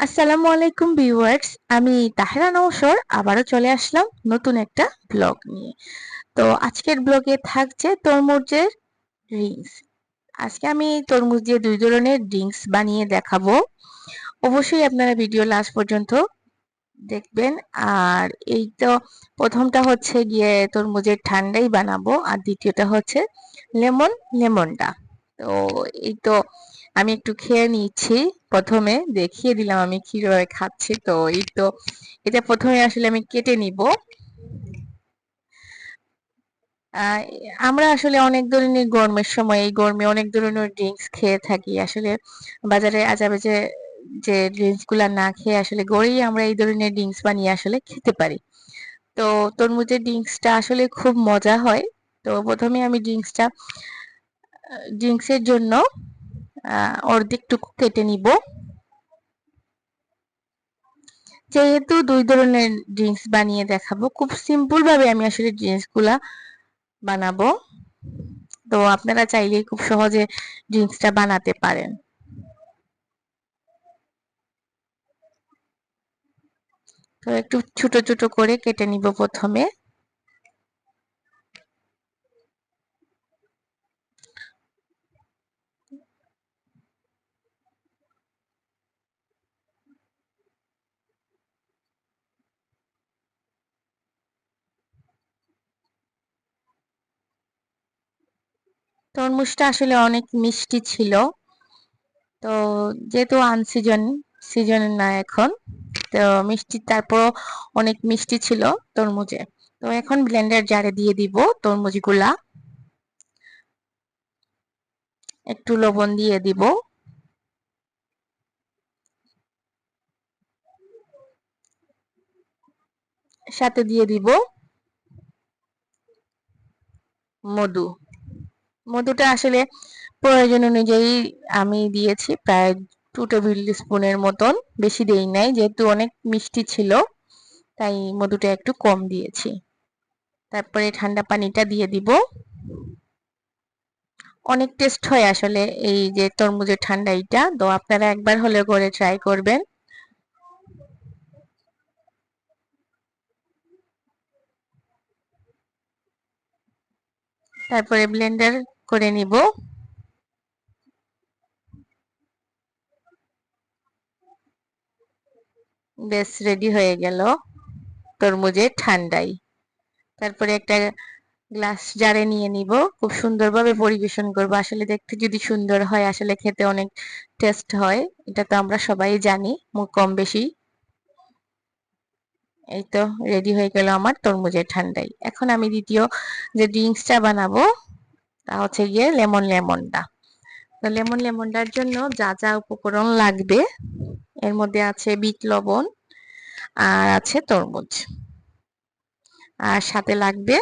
আসসালামু আলাইকুম ভিউয়ার্স, আমি তাহেরা নওশর, আবারও চলে আসলাম নতুন একটা ব্লগ নিয়ে। তো আজকের ব্লগে থাকছে তরমুজের ড্রিঙ্কস আজকে আমি তরমুজ দিয়ে দুই ধরনের ড্রিঙ্কস বানিয়ে দেখাবো। অবশ্যই আপনারা ভিডিও লাস্ট পর্যন্ত দেখবেন। আর এই তো প্রথমটা হচ্ছে গিয়ে তরমুজের ঠান্ডাই বানাবো, আর দ্বিতীয়টা হচ্ছে লেমন, লেমনটা। তো এই তো আমি একটু খেয়ে নিচ্ছি। প্রথমে দেখিয়ে দিলাম আমি কীভাবে খাচ্ছি। তো এই তো, এটা প্রথমে আসলে আমি কেটে নিব। আমরা আসলে অনেক ধরনের গরমের সময়, এই গরমে অনেক ধরনের ড্রিঙ্কস খেয়ে থাকি। আসলে বাজারে আজাবাজে যে ড্রিঙ্কসগুলা না খেয়ে আসলে গড়েই আমরা এই ধরনের ড্রিঙ্কস বানিয়ে আসলে খেতে পারি। তো তরমুজের ড্রিঙ্কসটা আসলে খুব মজা হয়। তো প্রথমে আমি ড্রিঙ্কসটা ড্রিঙ্কসের জন্য অর্ধেকটুকু কেটে নিব। যেহেতু দুই ধরনের ড্রিঙ্কস বানিয়ে দেখাবো, খুব সিম্পল ভাবে আমি আসলে ড্রিঙ্কসগুলা বানাবো। তো আপনারা চাইলেই খুব সহজে ড্রিঙ্কসটা বানাতে পারেন। তো একটু ছোট ছোট করে কেটে নিব প্রথমে। তরমুজটা আসলে অনেক মিষ্টি ছিল। তো যেহেতু আনসিজন সিজন না এখন, তো মিষ্টি তারপর অনেক মিষ্টি ছিল তরমুজে। তো এখন ব্লেন্ডার জারে দিয়ে দিব তরমুজগুলা। একটু লবণ দিয়ে দিব। সাথে দিয়ে দিব মধু। মধুটা আসলে প্রয়োজন অনুযায়ী আমি দিয়েছি, প্রায় টু টেবিল স্পুনের মতন। বেশি দেই নাই, যেহেতু অনেক মিষ্টি ছিল, তাই মধুটা একটু কম দিয়েছি। তারপরে ঠান্ডা পানিটা দিয়ে দিব। অনেক টেস্ট হয় আসলে এই যে তরমুজের ঠান্ডা এইটা তো আপনারা একবার হলে করে ট্রাই করবেন। তারপরে ব্লেন্ডার করে নিব। বেশ, রেডি হয়ে গেল তরমুজের ঠান্ডাই তারপরে একটা গ্লাস জারে নিয়ে নিব। খুব সুন্দরভাবে পরিবেশন করব। আসলে দেখতে যদি সুন্দর হয়, আসলে খেতে অনেক টেস্ট হয়। এটা তো আমরা সবাই জানি কম বেশি। এই তো, রেডি হয়ে গেল আমার তরমুজের ঠান্ডাই এখন আমি দ্বিতীয় যে ড্রিঙ্কসটা বানাবো তা হচ্ছে গিয়ে লেমন লেমনটা। তো লেমন লেমনটার জন্য যা যা উপকরণ লাগবে, এর মধ্যে আছে বিট লবণ আর আছে তরমুজ। আর সাথে লাগবে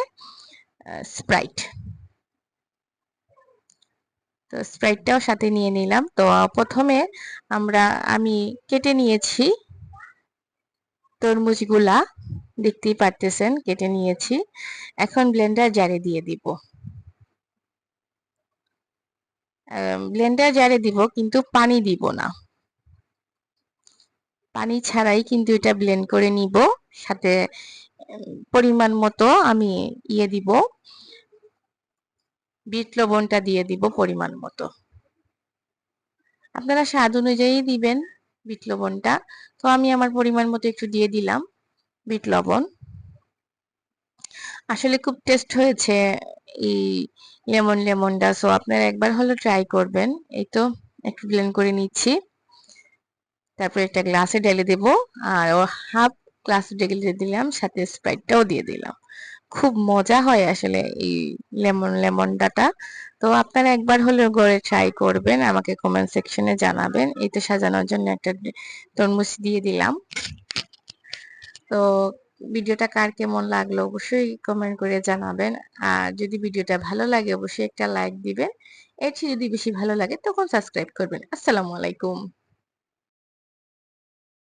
স্প্রাইট। তো স্প্রাইটটাও সাথে নিয়ে নিলাম। তো প্রথমে আমরা, আমি কেটে নিয়েছি তরমুজগুলা। দেখতেই পারতেছেন, কেটে নিয়েছি। এখন ব্লেন্ডার জারে দিয়ে দিব। ব্লেন্ডার জারে দিব, কিন্তু পানি দিব না। পানি ছাড়াই কিন্তু এটা ব্লেন্ড করে নিব, সাথে পরিমাণ মতো আমি ইয়ে দিব, বিট লবণটা দিয়ে দিব পরিমাণ মতো। আপনারা স্বাদ অনুযায়ী দিবেন বিট লবণটা। তো আমি আমার পরিমাণ মতো একটু দিয়ে দিলাম বিট লবণ। আসলে খুব টেস্ট হয়েছে এই লেমন লেমনটা সো আপনারা একবার হলো ট্রাই করবেন। এই তো, একটু ব্লেন্ড করে নিচ্ছি। তারপর একটা গ্লাসে ঢেলে দেব। আর ও হাফ গ্লাস ঢেলে দিলাম, সাথে স্প্রাইটটাও দিয়ে দিলাম। খুব মজা হয় আসলে এই লেমন ডাটা তো আপনারা একবার হলেও ঘরে ট্রাই করবেন, আমাকে কমেন্ট সেকশনে জানাবেন। এটা সাজানোর জন্য একটা তরমুজ দিয়ে দিলাম। তো ভিডিওটা কার কেমন লাগল অবশ্যই কমেন্ট করে জানাবেন। আর যদি ভিডিওটা ভালো লাগে অবশ্যই একটা লাইক দিবেন। এর যদি বেশি ভালো লাগে তখন সাবস্ক্রাইব করবেন। আসসালামু আলাইকুম।